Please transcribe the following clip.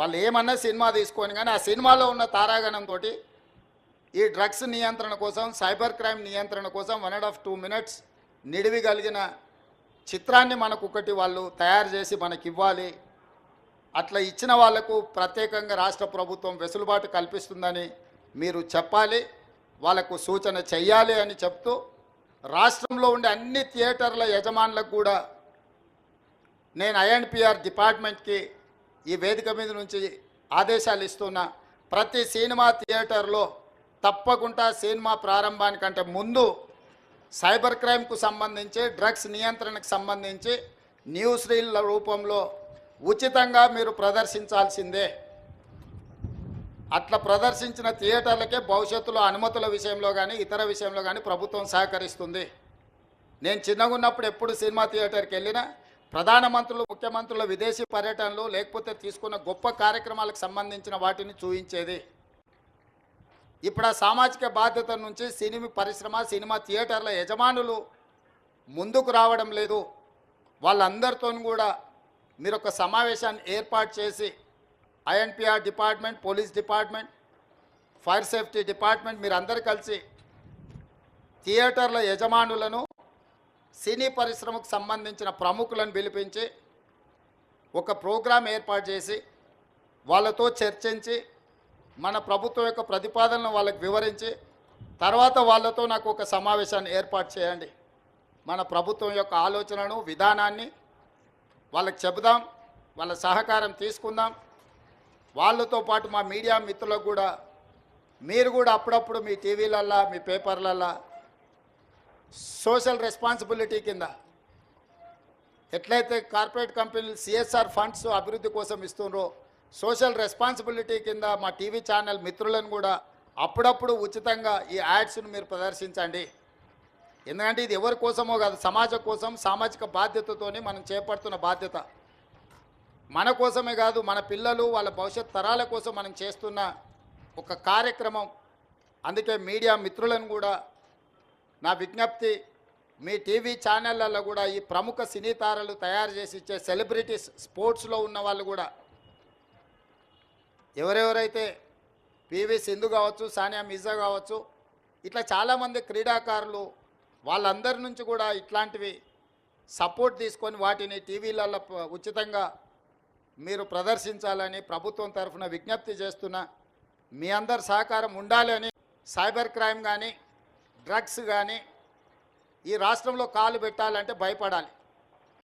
వాళ్ళు ఏమన్నా సినిమా తీసుకొని కానీ ఆ సినిమాలో ఉన్న తారాగణం తోటి ఈ డ్రగ్స్ నియంత్రణ కోసం సైబర్ క్రైమ్ నియంత్రణ కోసం one and half two minutes నిడివి కలిగిన చిత్రాన్ని మనకు ఒకటి వాళ్ళు తయారు చేసి మనకి ఇవ్వాలి అట్లా ఇచ్చిన వాళ్ళకు ప్రత్యేకంగా రాష్ట్ర ప్రభుత్వం వెసులుబాటు కల్పిస్తుందని మీరు చెప్పాలి. వాళ్ళకు సూచన చెయ్యాలి అని చెప్తూ రాష్ట్రంలో ఉండే అన్ని థియేటర్ల యజమానులకు కూడా నేను ఐఎన్పిఆర్ డిపార్ట్మెంట్కి ఈ వేదిక మీద నుంచి ఆదేశాలు ఇస్తున్నా ప్రతి సినిమా థియేటర్లో తప్పకుండా సినిమా ప్రారంభానికంటే ముందు సైబర్ క్రైమ్కు సంబంధించి డ్రగ్స్ నియంత్రణకు సంబంధించి న్యూస్ రీల్ల రూపంలో ఉచితంగా మీరు ప్రదర్శించాల్సిందే. అట్లా ప్రదర్శించిన థియేటర్లకే భవిష్యత్తులో అనుమతుల విషయంలో కానీ ఇతర విషయంలో కానీ ప్రభుత్వం సహకరిస్తుంది. నేను చిన్నగా ఉన్నప్పుడు ఎప్పుడు సినిమా థియేటర్కి వెళ్ళినా ప్రధానమంత్రులు ముఖ్యమంత్రుల విదేశీ పర్యటనలు లేకపోతే తీసుకున్న గొప్ప కార్యక్రమాలకు సంబంధించిన వాటిని చూయించేది. ఇప్పుడు ఆ సామాజిక బాధ్యత నుంచి సినిమా పరిశ్రమ సినిమా థియేటర్ల యజమానులు ముందుకు రావడం లేదు. వాళ్ళందరితో కూడా మీరు ఒక సమావేశాన్ని ఏర్పాటు చేసి INPR department police department fire safety department మీరు అందరు కలిసి థియేటర్ల యజమానులను సినీ పరిశ్రమకు సంబంధించిన ప్రముఖులను పిలిపించి ఒక ప్రోగ్రాం ఏర్పాటు చేసి వాళ్ళతో చర్చించి మన ప్రభుత్వం యొక్క ప్రతిపాదనలు వాళ్ళకి వివరించి తర్వాత వాళ్ళతో నాకు ఒక సమావేశాన్ని ఏర్పాటు చేయండి. మన ప్రభుత్వం యొక్క ఆలోచనను విధానాన్ని వాళ్ళకి చెబుదాం వాళ్ళ సహకారం తీసుకుందాం. వాళ్ళతో పాటు మా మీడియా మిత్రులకు కూడా మీరు కూడా అప్పుడప్పుడు మీ టీవీలల్లా మీ పేపర్లల్లా సోషల్ రెస్పాన్సిబిలిటీ కింద ఎట్లయితే కార్పొరేట్ కంపెనీలు సిఎస్ఆర్ ఫండ్స్ అభివృద్ధి కోసం ఇస్తుండ్రో సోషల్ రెస్పాన్సిబిలిటీ కింద మా టీవీ ఛానల్ మిత్రులను కూడా అప్పుడప్పుడు ఉచితంగా ఈ యాడ్స్ను మీరు ప్రదర్శించండి. ఎందుకంటే ఇది ఎవరి కోసమో కాదు సమాజం కోసం సామాజిక బాధ్యతతోనే మనం చేపడుతున్న బాధ్యత. మన కోసమే కాదు మన పిల్లలు వాళ్ళ భవిష్యత్ తరాల కోసం మనం చేస్తున్న ఒక కార్యక్రమం. అందుకే మీడియా మిత్రులను కూడా నా విజ్ఞప్తి మీ టీవీ ఛానళ్ళల్లో కూడా ఈ ప్రముఖ సినీ తారలు తయారు చేసి ఇచ్చే సెలబ్రిటీస్ స్పోర్ట్స్లో ఉన్న వాళ్ళు కూడా. ఎవరెవరైతే పివి సింధు కావచ్చు సానియా మిర్జా కావచ్చు ఇట్లా చాలామంది క్రీడాకారులు వాళ్ళందరి నుంచి కూడా ఇట్లాంటివి సపోర్ట్ తీసుకొని వాటిని టీవీలలో ఉచితంగా మీరు ప్రదర్శించాలని ప్రభుత్వం తరఫున విజ్ఞప్తి చేస్తున్నా. మీ అందరి సహకారం ఉండాలి సైబర్ క్రైమ్ కానీ డ్రగ్స్ కానీ ఈ రాష్ట్రంలో కాలు పెట్టాలంటే భయపడాలి.